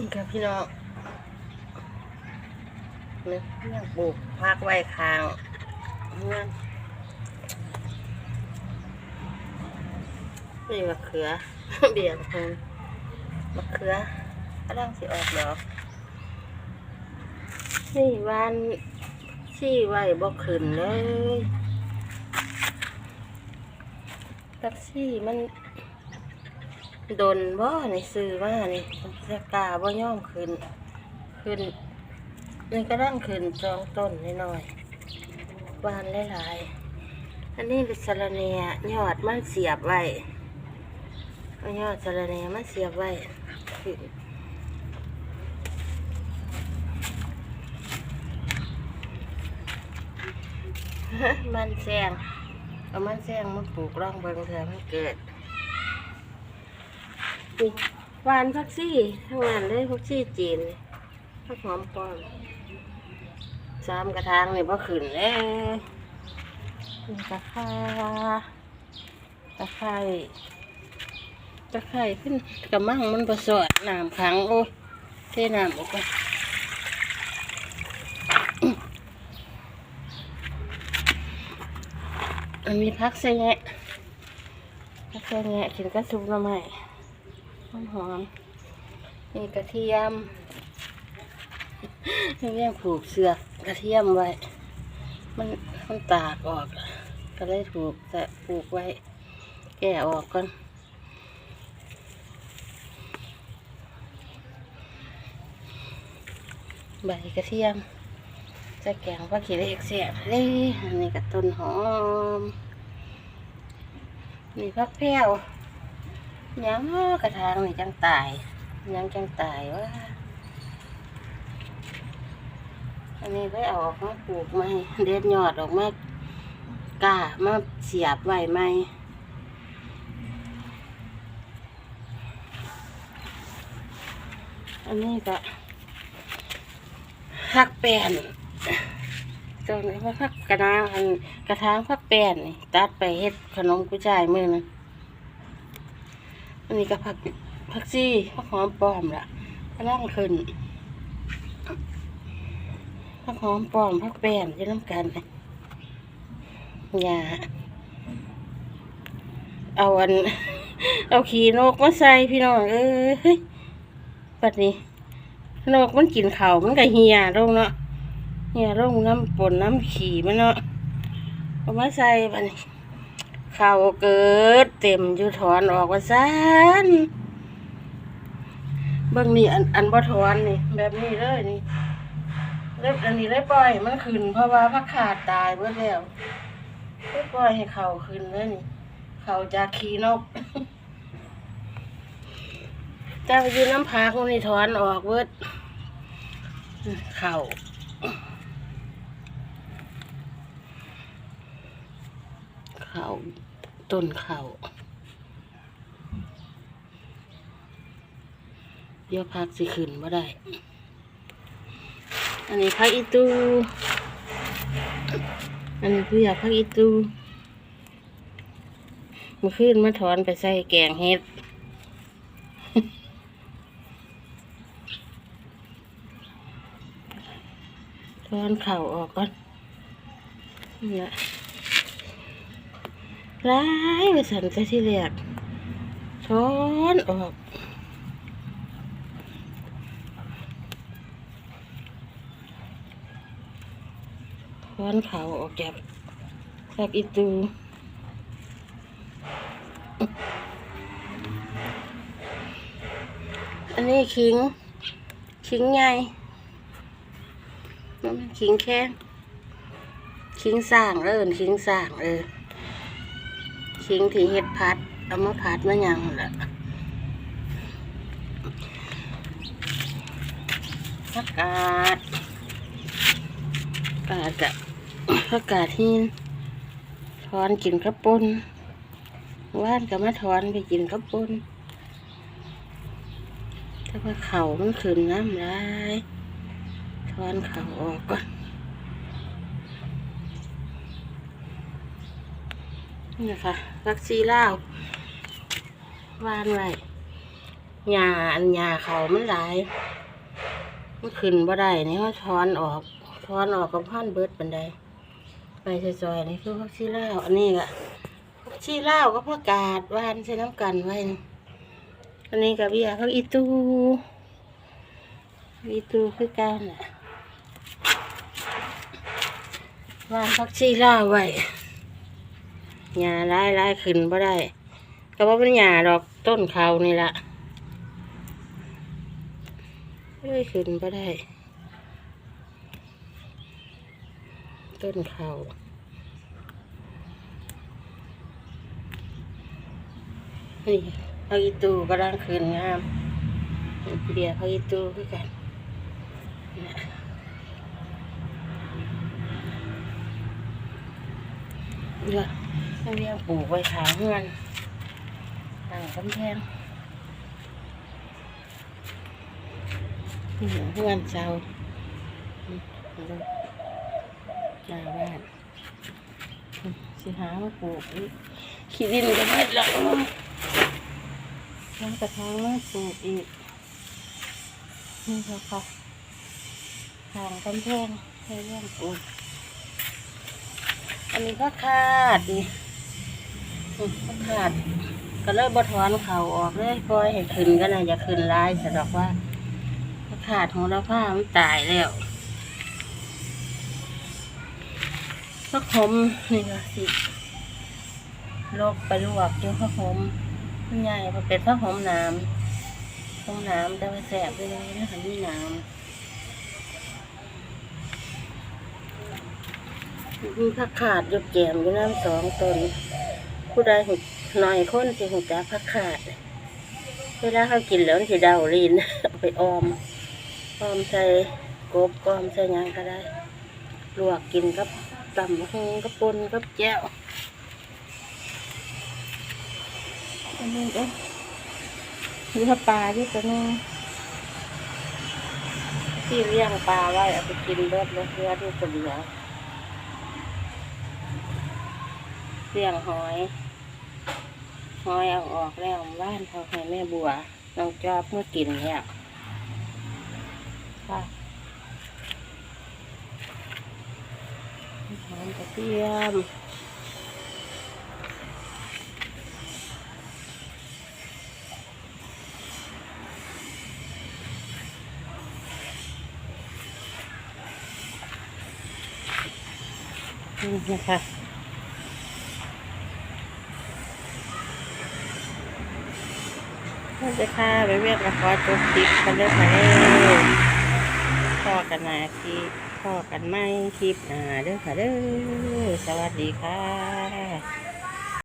นี่ครับพี่น้องเนี่ยเรื่อปลูกพักไว้คางเงื่อนี่มะเขือ เบี่ยงคุณมะเขือกำลังสิออกดอกนี่วันชี่ไว้บ่ขึ้นเลยแท็กซี่มัน โดนบ่ในซื้อมานี่จะกล้าบ่ย่อมขึ้น ขึ้นนี่ก็ร่างขึ้นจองต้นนิดหน่อยๆบานหลายๆอันนี้เป็นสะระเนียยอดมันเสียบไว้ยอดสะระเนียมันเสียบไว้ขึ้นมันแซงเอามันแซงมาปลูกร่องเบิงเถอมันเกิด นี่หวานพักซี่ทั้งนั้นเลยพักซี่จีนพักหอมปลอมสามกระทางเนี่บ่ขึ้นเลยนี่กระคากระไข่กระไข่ขึ้นกระมังมันประสอดน้ำขังโอ้เทน้ำออกไปอันนี้พักใส่แงะพักใส่แงะกินกระซุปหน้ำใหม่ หอมหอมๆนี่กระเทียมเรียกผูกเสือกกระเทียมไว้ มันมันตากออก ก็เลยถูกแต่ปลูกไว้ แก่ออกก่อนใบกระเทียมจะแกงผักขี้เล็กเสียบเลยอันนี้กับต้นหอม นี่ผักแพรว ยังกระทางนี่จังตายยังจังตายวะอันนี้ได้เอาออกมาปลูกไหมเด็ดยอดออกมากล้ามาเสียบไว้ไหมอันนี้ก็พักแป้นตรงนี้ว่าพักกระนางอันกระทางพักแป้นนี่ตัดไปเฮ็ดขนมกุ้ยช่ายมือนึง อันนี้ก็ผักผักซี่ผักหอมปลอมล่ะกำลังขึ้นผักหอมปลอมผักแป้นจะน้ำกันยาเอาอัน เอาขี้นกมาใส่พี่น้องเอ้ยปัดนี้นกมันกินเขามันก็เหี่ยลงเนาะเหี่ยลงน้ำปนน้ำขี่มันเนาะเอามาใส่ปัดนี้ ข้าเกิดเต็มอยู่ถอนออกว่าซันเบิ่งนี่อันอันบ่ถอนนี่ แบบนี้เลยนี่เล็บอันนี้เลยปล่อยมันขึ้น เพราะว่าพักขาดตายเบิดแล้วเลยปล่อยให้เขาขึ้นเลยนี่เขาจากขี้นกแต่ไปยู่น้ำพักนนี่ถอนออกเบิดเข่าเข่า ต้นเข่าเดี๋ยวพักสิขึ้นมาได้ อันนี้พักอีตูอันนี้คืออยากพักอีตูมื่อคืนมาถอนไปใส่แกงเห็ดถอนเข่าออกก่อนนี่แหละ ร้ายไปสันใจที่แรกถอนออกถอนเขาออกจากจากอีตูอันนี้ขิง ขิงใหญ่ขิงแข้งขิงสร้างเออขิงสร้างเออ ขิงที่เฮ็ดพัด เอามาพัดมาหยังล่ะผักกาดกาดกะผักกาดหินถอนกินกระปุนว่านก็มาถอนไปกินกระปุนแต่ว่าเขามันขึ้นน้ำลายถอนเขาออกก่อน นี่ค่ะวักซีล่าววานไว้หญ้าอันหญ้าเขามันหลายมันขึ้นบ่ได้นี่เขาถอนออกถอนออกกับพันเบิดปันใดไปซอยๆนี่คือพักชีล่าวอันนี้ก็พักชีล่าวก็พักกาดวานใส่น้ำกันไว้อันนี้กับเบียพักอีตูอีตูคือกันน่ะวานพักชีล่าวไว้ หญ้าหลายหลายขึ้นบ่ได้ก็ว่าเป็นหญ้าดอกต้นเขานี่ละเอ้ยขึ้นบ่ได้ ต้นเขานี่พาอีตูกำลังขึ้นงามเบียร์พาอีตูคือกันนะ เดี๋ยวให้เรียงปลูกไว้ขางเงินทางกำแพงนี่เงินเจ้าหน้าบ้านสิหามาปลูกขี้ดินก็ไม่หรอกน้ำกระถางมาปลูกอีกนี่ค่ะค่ะทางกำแพงให้เรื่องปลูก นนี้ก็ขาดดิอืมก็ขาด ก็เลยบถอนเขาออกเลยปล่อยให้ขึ้นก็น่าจะขึ้นหลายแต่ดอกว่าขาดของเราผ้ามันตายแล้วผักหอมนี่ก็สิลกไปลวกอยู่ผักหอมใหญ่มันเป็นผักหอมน้ำหอมน้ำแต่ว่าแสบไปเลยนะคะมีน้ำ มีผักขาดยกแกมอยู่น้ำสองตนผู้ใดหุหน่อยคนสิหุจักผักขาดเวลาเขากินแล้วสิเดาลีนเอาไปออมออมใส่กบออมใส่ยังก็ได้ลวกกินกับตำหงกับปนกับแจ่วอันนี้ก็มีถ้าปลาที่ตัวนึงที่เลี้ยงปลาไว้เอาไปกินเบิดแล้วเพื่อที่จะเหลือ เลี้ยงหอย หอยเอาออกแล้วบ้านเขาให้แม่บัวน้องจอบเมื่อกินแล้วค่ะหอมกระเทียมนี่นะคะ เราจะพาไปเวียกละครจุกจิกกันเลยค่ะเด้อพ่อกันนาทีพ่อกันไม่คลิปหนาเด้อค่ะเด้อสวัสดีค่ะ